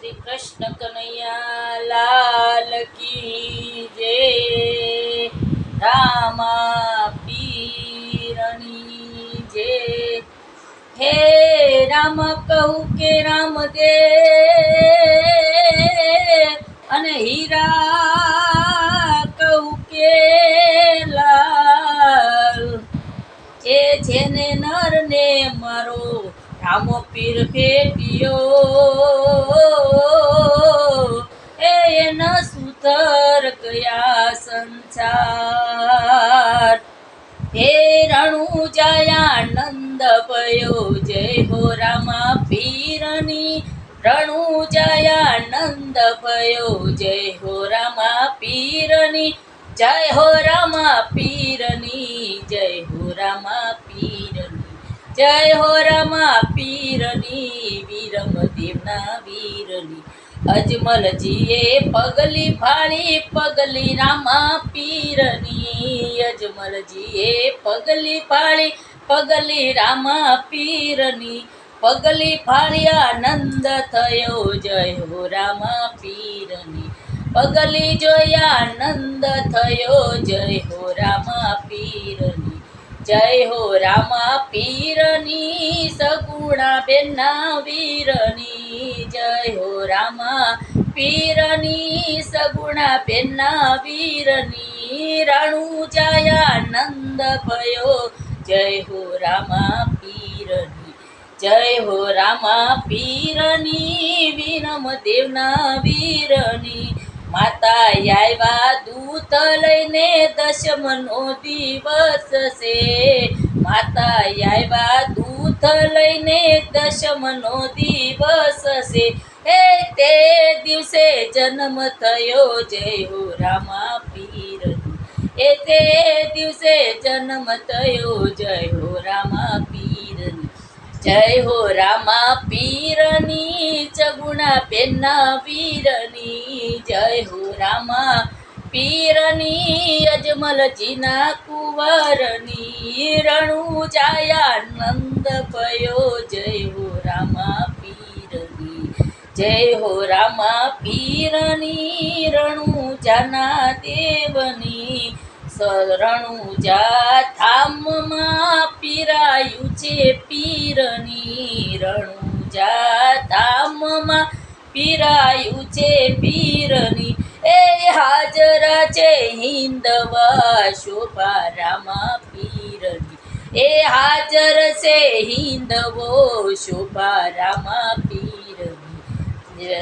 શ્રી કૃષ્ણ કનૈયા લાલ કી જય. રામા પીરની જય. હે રામ કહું કે રામ દે. અને હીરા કહું કે રામો પીર ફેટ્યો. એ એના સુતર કયા સંસાર. હે રણુ જયાનંદ ભયો, જય હો રામા પીરની. રણુ જયાનંદ ભયો, જય હો રામા પીરની. જય હો રામા પીરની, જય હો રામા જય હો રમા, પીરની વીરમ, દેવના વીરની. અજમલજીએ પગલી ફાળી પગલી રામા, પીરની. અજમલજીએ પગલી ફાળી પગલી રામા, પીરની. પગલી ફાળી આનંદ થયો, જય હો રામા, પીરની. પગલી જોયા આનંદ થયો, જય હો રામા, પીરની. જય હો રામા પીરની સગુણા બેના વીરની. જય હો રામા પીરની સગુણા બેના વીરની. રાણુ જાયા નંદ ભયો. જય હો રામા પીરની. જય હો રામા પીરની વીરમ દેવના વીરની. માતા આવ્યા દૂત લઈને દશમનો દિવસ છે. માતા આવ્યા દૂત લઈને દશમનો દિવસ છે. એ તે દિવસે જન્મ થયો જય હો રામા પીરની એ તે દિવસે જન્મ થયો જય હો રામા પીરની જય હો રામા પીરની ચગુણા પેન્ના પીરની, જય હો રામા. પીરની અજમલજીના કુંવરની, રણુ જાયા નંદ ભયો, જય હો રામા પીરની. જય હો રામા પીરની, રણુ જાના દેવની. શરણું જા ધામમાં પીરાયું છે પીરની, રણુ જા ધામમાં પીરાયું છે પીરની. એ હાજર છે હિંદવા શોભા રામા પીરની. એ હાજર છે હિંદવો શોભા રામા પીરની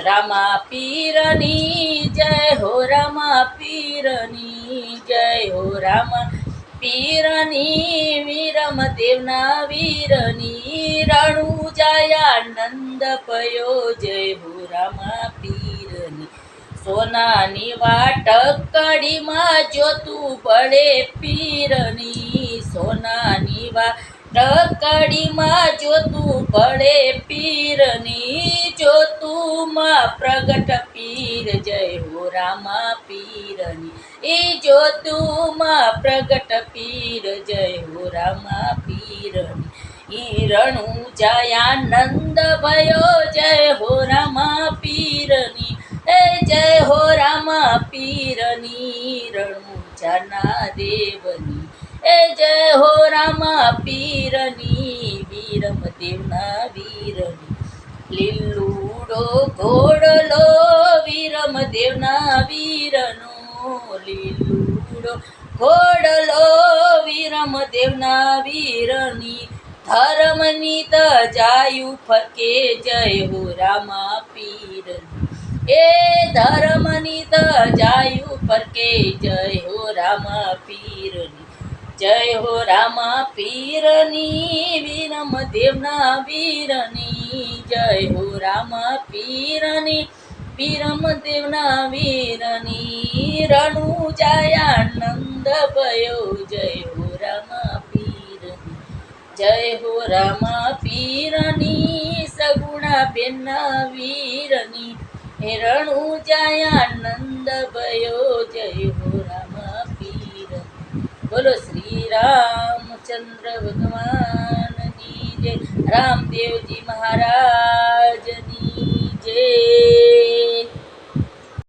રામા પીરની, જય હો રામા પીરની, જય હો રામા પીરની વીરમ દેવના વીરની રણુ જાયા નંદ પયો જય હો રામા પીરની સોનાની વાટક કડીમાં જોતું પડે પીરની. સોનાની વાટક કડીમાં જોતું પડે પીરની. જોતુમાં પ્રગટ પીર જય હો રામા પીરની એ જોતુમાં પ્રગટ પીર, જય હો રામા પીરની ઈ રણુ જયાનંદ ભયો, જય હો રામા પીરની. એ જય હો રામા પીરની, રણુ જાના દેવની એ જય હો રામા પીરની, વીરમ દેવના વીરની. લીલુડો ઘોડલો, વીરમ દેવના વીરનો. લીલુડો ઘોડલો વીરમ દેવના વીરની ધર્મની તજાયું ફરકે જય હો રામા પીરની. એ ધર્મની તજાયું ફરકે જય હો રામા પીરની. જય હો રામા પીરની, વીરમ દેવના વીરની. જય હો રામા પીરની. વીરમ દેવના વીરની રણુ જાયાનંદ ભયો. જય હો રામા પીર. જય હો રામા પીરની સગુણા બેના વીરની. હે રણુ જાયાનંદ ભયો. જય હો રામા પીર. બોલો શ્રી રામચંદ્ર ભગવાનની જય. રામદેવજી મહારાજની જય.